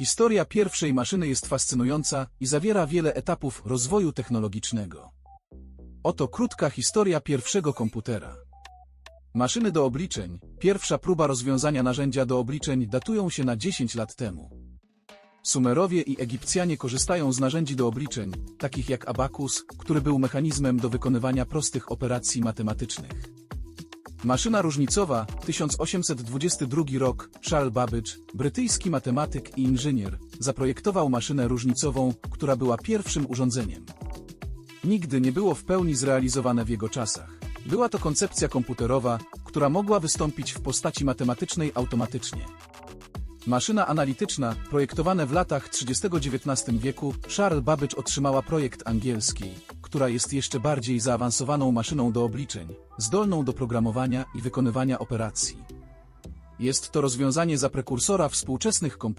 Historia pierwszej maszyny jest fascynująca i zawiera wiele etapów rozwoju technologicznego. Oto krótka historia pierwszego komputera. Maszyny do obliczeń, pierwsza próba rozwiązania narzędzia do obliczeń datują się na 10 lat temu. Sumerowie i Egipcjanie korzystają z narzędzi do obliczeń, takich jak abakus, który był mechanizmem do wykonywania prostych operacji matematycznych. Maszyna różnicowa, 1822 rok, Charles Babbage, brytyjski matematyk i inżynier, zaprojektował maszynę różnicową, która była pierwszym urządzeniem. Nigdy nie było w pełni zrealizowane w jego czasach. Była to koncepcja komputerowa, która mogła wystąpić w postaci matematycznej automatycznie. Maszyna analityczna, projektowane w latach 30 XIX wieku, Charles Babbage otrzymała projekt angielskiej, która jest jeszcze bardziej zaawansowaną maszyną do obliczeń, zdolną do programowania i wykonywania operacji. Jest to rozwiązanie za prekursora współczesnych komputerów.